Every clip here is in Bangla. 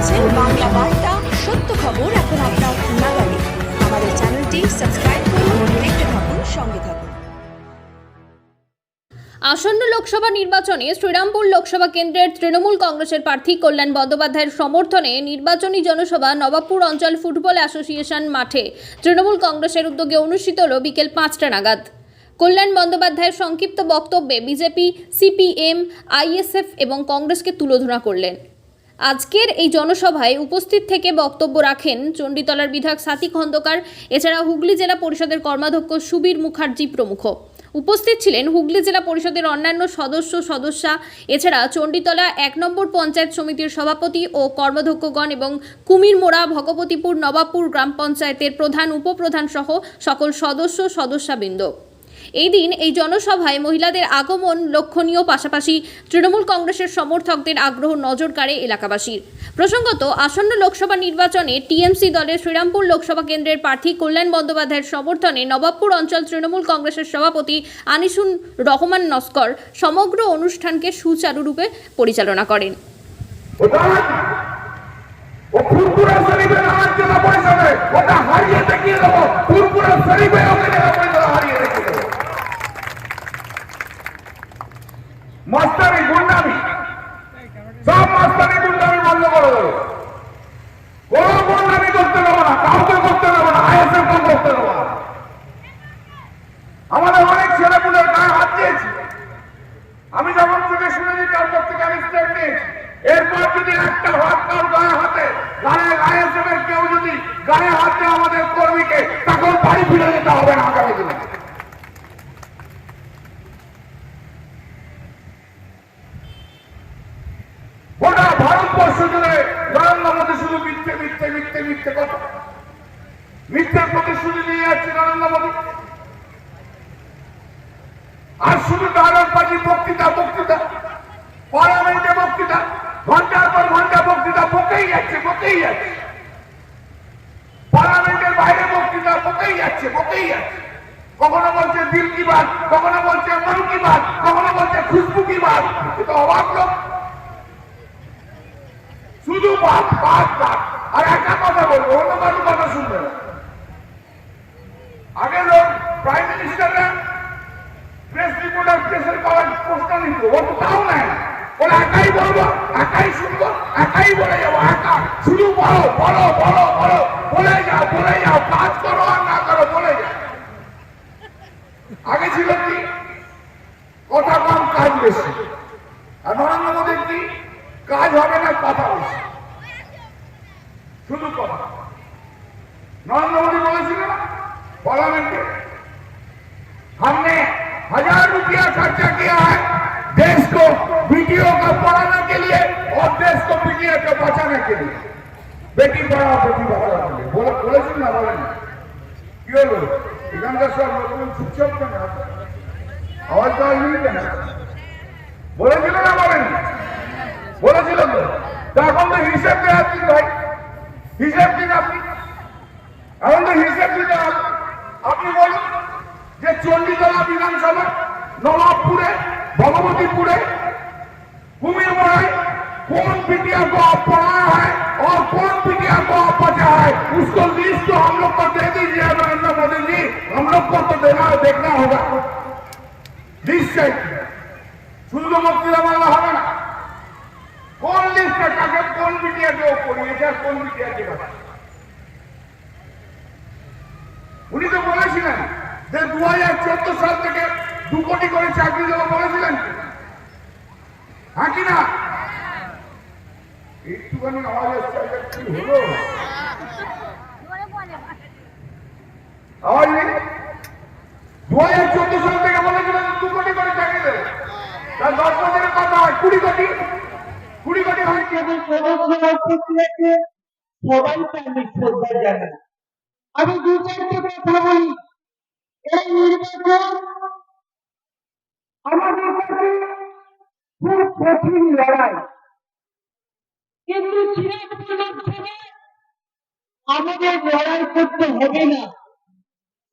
দেখছেন বাংলা বার্তা, সত্য খবর এখন আপনার নাগালে। আমাদের চ্যানেলটি সাবস্ক্রাইব করুন, দেখতে থাকুন, সঙ্গে থাকুন। আসন্ন লোকসভা নির্বাচনে শ্রীরামপুর লোকসভা কেন্দ্রের তৃণমূল কংগ্রেসের প্রার্থী কল্যাণ বন্দ্যোপাধ্যায়ের সমর্থনে নির্বাচনী জনসভা নবাবপুর অঞ্চল ফুটবল অ্যাসোসিয়েশন মাঠে তৃণমূল কংগ্রেসের উদ্যোগে অনুষ্ঠিত হল বিকেল পাঁচটা নাগাদ। কল্যাণ বন্দ্যোপাধ্যায়ের সংক্ষিপ্ত বক্তব্যে বিজেপি, সিপিএম, আইএসএফ এবং কংগ্রেসকে তুলোধনা করলেন। আজকের এই জনসভায় উপস্থিত থেকে বক্তব্য রাখেন চণ্ডীতলার বিধায়ক সাথী খন্দকার এছাড়া হুগলি জেলা পরিষদের কর্মাধ্যক্ষ সুবীর মুখার্জি প্রমুখ। উপস্থিত ছিলেন হুগলি জেলা পরিষদের অন্যান্য সদস্য, সদস্যা, এছাড়া চণ্ডীতলা এক নম্বর পঞ্চায়েত সমিতির সভাপতি ও কর্মাধ্যক্ষগণ এবং কুমিরমোড়া ভগবতীপুর, নবাবপুর গ্রাম পঞ্চায়েতের প্রধান, উপপ্রধান সহ সকল সদস্য, সদস্যাবৃন্দ। এই দিন এই জনসভায় মহিলাদের আগমন লক্ষণীয়, পাশাপাশি তৃণমূল কংগ্রেসের সমর্থকদের আগ্রহ নজর কাড়ে এলাকাবাসীর। প্রসঙ্গত, আসন্ন লোকসভা নির্বাচনে টিএমসি দলের শ্রীরামপুর লোকসভা কেন্দ্রের প্রার্থী কল্যাণ বন্দ্যোপাধ্যায়ের সমর্থনে নবাবপুর অঞ্চল তৃণমূল কংগ্রেসের সভাপতি আনিসুন রহমান নস্কর সমগ্র অনুষ্ঠানকে সুচারুরূপে পরিচালনা করেন। ওটা হারিয়ে দেখিয়ে দেবো। ফুরপুরা শরীফে ওকে পয়সা হারিয়ে দেখিয়ে দেবো। মাস্টারি গুন্ডামি। সব মাস্টারি গুন্ডামি বন্ধ করে দেবো কোনো গুন্ডামি করতে দেবো না কাউকে করতে দেবো না আইএসএফ করতে দেবো না আমাদের অনেক ছেলেপুলের গায়ে হাত দিয়েছি আমি যখন থেকে শুনেছি তার কাছ থেকে আমি স্টেপ নিয়েছি এরপর যদি একটা হাত কার গায়ে হাতে গায়ে গায়ে এসএমের কেউ যদি গায়ে হাতে আমাদের কর্মীকে তখন বাড়ি ফিরে যেতে হবে না আগামী দিনে গোটা ভারতবর্ষ জুড়ে নরেন্দ্র মোদী শুধু মিথ্যে মিথ্যে মিথ্যে কথা। মিথ্যে প্রতিশ্রুতি দিয়ে যাচ্ছে নরেন্দ্র আর শুধু ডায়লগ বাজি বক্তৃতা বক্তৃতা। পার্লামেন্টে বক্তৃতা, ঘণ্টার পর ঘণ্টা বক্তৃতা, বকেই যাচ্ছে বকেই যাচ্ছে। পার্লামেন্টের বাইরে বক্তৃতা, বকেই যাচ্ছে বকেই যাচ্ছে। কখনো বলছে দিল কি বাত, কখনো বলছে মন কি বাত, কখনো বলছে খুশবু কি বাত, এ তো অবাক লোক। শুধু বাত বাত বাত। আর একটা কথা বলব অন্য কারও কথা শুনবে না। আগে লোক প্রাইম মিনিস্টাররা প্রেস রিপোর্টার প্রেসের পাওয়ার প্রশ্ন নিত ও তো তাও নেয় না। ওরা একাই বলব, একাই শুনব, একাই বলে যাব, একা। শুধু বলো বলো বলো বলো, বলে যাও বলে যাও, কাজ করো আর না করো, বলে যাও। আগে ছিল কি? কথা কম, কাজ বেশি। আর নরেন্দ্র মোদীর কি? কাজ হবে না, কথা বেশি শুধু কথা নরেন্দ্র মোদী বলেছিল না পার্লামেন্টে हमने हजार रुपया खर्चा किया है देश को वीडियो का पढ़ाने के लिए और देश को मीडिया को बचाने के लिए বেটি পড়াও বেটি পড়াও বলে বলে বলেছেন না বলেন কি হলো এখানকার সব লোকজন চুপচাপ কেন আওয়াজ তো আসবেনি কেন বলেছিল না বলেন বলেছিল তো তা এখন তো হিসেব দেওয়া দিন ভাই হিসেব দিন আপনি এখন তো হিসেব দিতে হবে আপনি বলুন যে চণ্ডীতলা বিধানসভা নবাবপুরে भगवतीपुरे कुमिर मोड़ाई कौन पिटिया को आप पढ़ाया है और कौन पिटिया को आप बचा है उसको लिस्ट तो हम लोग को दे दीजिए नरेंद्र मोदी जी हम लोग को तो देना देखना होगा लिस्ट चाहिए শুধু বক্তৃতা বলা হবে না কোন লিস্টে কাকে কোন মিডিয়াকে পড়িয়েছে আর কোন বাঁচায় উনি তো বলেছিলেন যে দু হাজার চোদ্দ সাল থেকে দু কোটি করে চাকরি দেবো বলেছিলেন। হ্যাঁ কি না? একটুখানি আওয়াজ আসছে কি হলো? দু হাজার চোদ্দ সাল থেকে বলেছিলেন দু কোটি করে চাকরি দেবো। তার দশ বছরের কথা, কুড়ি কোটি। জানায় আমি দু চারটে কথা বলি। এই নির্বাচন আমাদের কাছে খুব কঠিন লড়াই। কিন্তু আমাদের লড়াই করতে হবে না।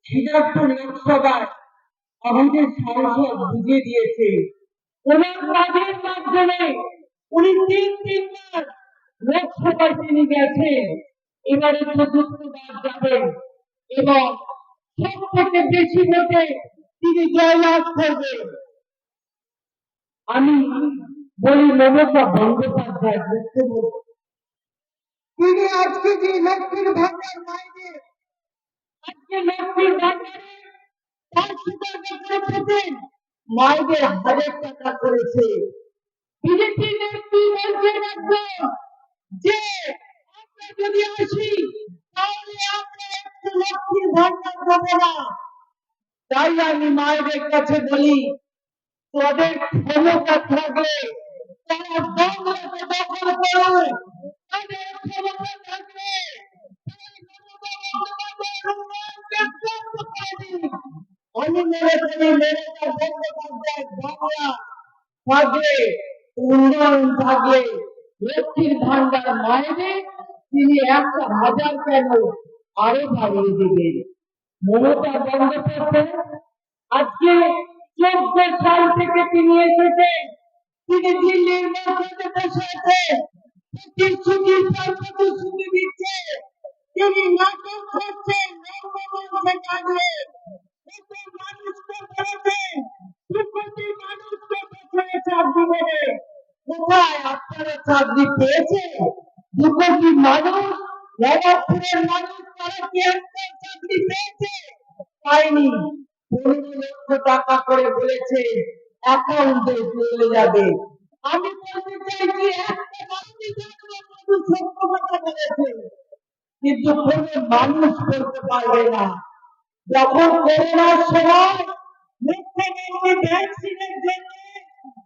সিরাজপুর লোকসভায় আমাদের সাংসদ বুঝিয়ে দিয়েছে। ওনার কাজের মাধ্যমে উনি তিন তিনবার লোকসভায় তিনি গেছেন। এবারে চতুর্থবার যাবেন। এবং সব থেকে বেশি ভোটে তিনি জয়লাভ করবেন। আমি বলি মমতা বন্দ্যোপাধ্যায় মুখ্যমন্ত্রী তিনি আজকে যে লক্ষ্মীর ভান্ডার মাইনে আজকে লক্ষ্মীর ভান্ডারে পাঁচশো টাকা করে মাইনের হাজার টাকা করেছে। বিজেপি বলছেন একজন যে আমরা যদি আসি, তাহলে আমরা একটু লক্ষ্মীর ভান্ডার দেবো না। তাই আমি মায়েদের কাছে বলি তাদের ক্ষমতা থাকলে তারা বাংলাকে দখল করুন তাদের ক্ষমতা থাকলে আমি মনে করি মমতা বন্দ্যোপাধ্যায় বাংলা থাকলে উন্নয়ন থাকলে লক্ষ্মীর ভান্ডার মায়েরে তিনি একটা হাজার কেন আরও বাড়িয়ে দেবেন? মমতা বন্দ্যোপাধ্যায় আজকে চোদ্দ সাল থেকে তিনি এসেছেন তিনি দিল্লির মধ্যে বসে প্রতিশ্রুতি দিচ্ছে। তিনি নাটক করছেন দাঁড়িয়ে কত মানুষকে বলেছেন মানুষকে পেছনে চাকরি বলে কোথায় আপনারা চাকরি পেয়েছেন? মানুষ? মানুষ তারা কি একটা চাকরি পেয়েছে? পনেরো লক্ষ টাকা করে বলেছে অ্যাকাউন্টে চলে যাবে। আমি বলতে কথা বলেছে। কিন্তু কোনো মানুষ করতে পারবে না। যখন করোনার সময় মুখ্যমন্ত্রী ভ্যাকসিনের জন্য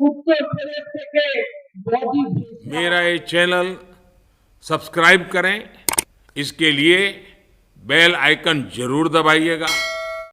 उत्तर प्रदेश के मेरा ये चैनल सब्सक्राइब करें। इसके लिए बेल आइकन ज़रूर दबाइएगा।